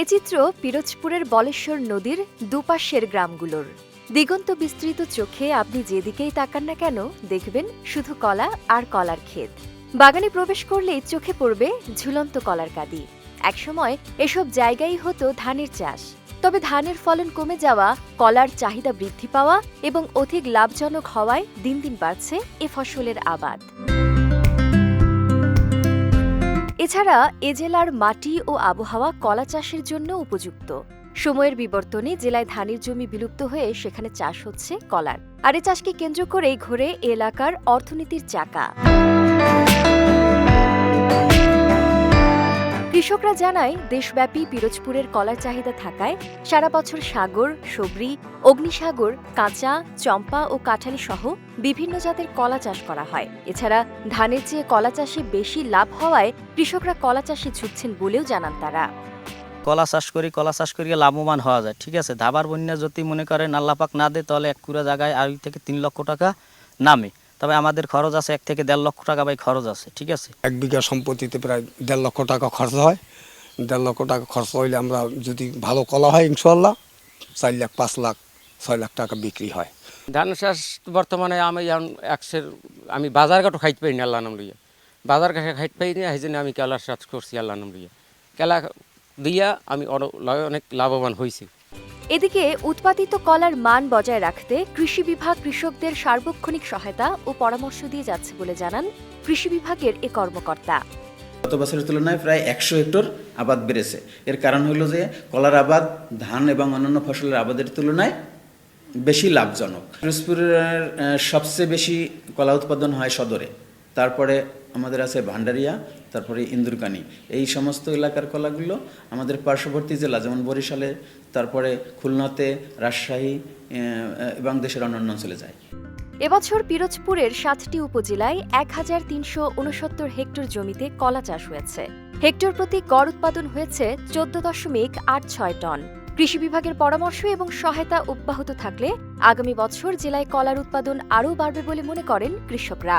এ চিত্র পিরোজপুরের বলেশ্বর নদীর দুপাশের গ্রামগুলোর। দিগন্ত বিস্তৃত চোখে আপনি যেদিকেই তাকান না কেন দেখবেন শুধু কলা আর কলার ক্ষেত। বাগানে প্রবেশ করলেই চোখে পড়বে ঝুলন্ত কলার কাদি। একসময় এসব জায়গায় হতো ধানের চাষ। তবে ধানের ফলন কমে যাওয়া, কলার চাহিদা বৃদ্ধি পাওয়া এবং অধিক লাভজনক হওয়ায় দিন দিন বাড়ছে এ ফসলের আবাদ। এছাড়া এ জেলার মাটি ও আবহাওয়া কলা চাষের জন্য উপযুক্ত। সময়ের বিবর্তনে জেলায় ধানের জমি বিলুপ্ত হয়ে সেখানে চাষ হচ্ছে কলার। আর এ চাষকে কেন্দ্র করেই ঘোরে এলাকার অর্থনীতির চাকা। কৃষকরা জানায়, দেশব্যাপী পিরোজপুরের কলার চাহিদা থাকায় সারা বছর সাগর, সবরি, অগ্নিসাগর, কাঁচা, চম্পা ও কাঁঠালি সহ বিভিন্ন জাতের কলা চাষ করা হয়। এছাড়া ধানের চেয়ে কলা চাষে বেশি লাভ হওয়ায় কৃষকরা কলা চাষে ঝুঁকছেন বলেও জানান তারা। কলা চাষ করি, কলা চাষ করিয়ে লাভবান হওয়া যায়, ঠিক আছে? ধাবার বন্যা যদি মনে করেন আল্লাপাক না দেয়, তাহলে এক কুড়া জায়গায় আড়াই থেকে তিন লক্ষ টাকা নামে। তবে আমাদের খরচ আছে এক থেকে দেড় লক্ষ টাকা বাই খরচ আছে ঠিক আছে? এক বিঘা সম্পত্তিতে প্রায় দেড় লক্ষ টাকা খরচ হয়। দেড় লক্ষ টাকা খরচ হইলে আমরা যদি ভালো কলা হয় ইনশাল্লাহ চার লাখ পাঁচ লাখ ছয় লাখ টাকা বিক্রি হয়। ধান চাষ বর্তমানে আমি এখন একশের আমি বাজার ঘাটও খাইতে পারি না আল্লাহ নাম লইয়া। বাজার ঘাটে খাইতে পারি না সেই জন্য আমি কেলার চাষ করছি আল্লাহ নাম লইয়া। কেলা দিয়া আমি অনেক লাভবান হয়েছি এদিকে উৎপাদিত কলার মান বজায় রাখতে কৃষি বিভাগ কৃষকদের সার্বক্ষণিক সহায়তা ও পরামর্শ দিয়ে যাচ্ছে বলে জানান কৃষি বিভাগের এ কর্মকর্তা। গত বছরের তুলনায় প্রায় একশো হেক্টর আবাদ বেড়েছে। এর কারণ হলো যে কলার আবাদ, ধান এবং অন্যান্য ফসলের আবাদের তুলনায় বেশি লাভজনক। পিরোজপুরের সবচেয়ে বেশি কলা উৎপাদন হয় সদরে। তারপরে আমাদের আছে ভান্ডারিয়া, তারপরে ইন্দুরকানি। এই সমস্ত এলাকার কলাগুলো আমাদের পার্শ্ববর্তী জেলা, যেমন বরিশালে, তারপরে খুলনাতে, রাজশাহী এবং দেশের অন্যান্য অঞ্চলে যায়। এবছর পিরোজপুরের সাতটি উপজেলায় এক হাজার তিনশো উনসত্তর হেক্টর জমিতে কলা চাষ হয়েছে। হেক্টর প্রতি গড় উৎপাদন হয়েছে চোদ্দ দশমিক আট ছয় টন। কৃষি বিভাগের পরামর্শ এবং সহায়তা অব্যাহত থাকলে আগামী বছর জেলায় কলার উৎপাদন আরও বাড়বে বলে মনে করেন কৃষকরা।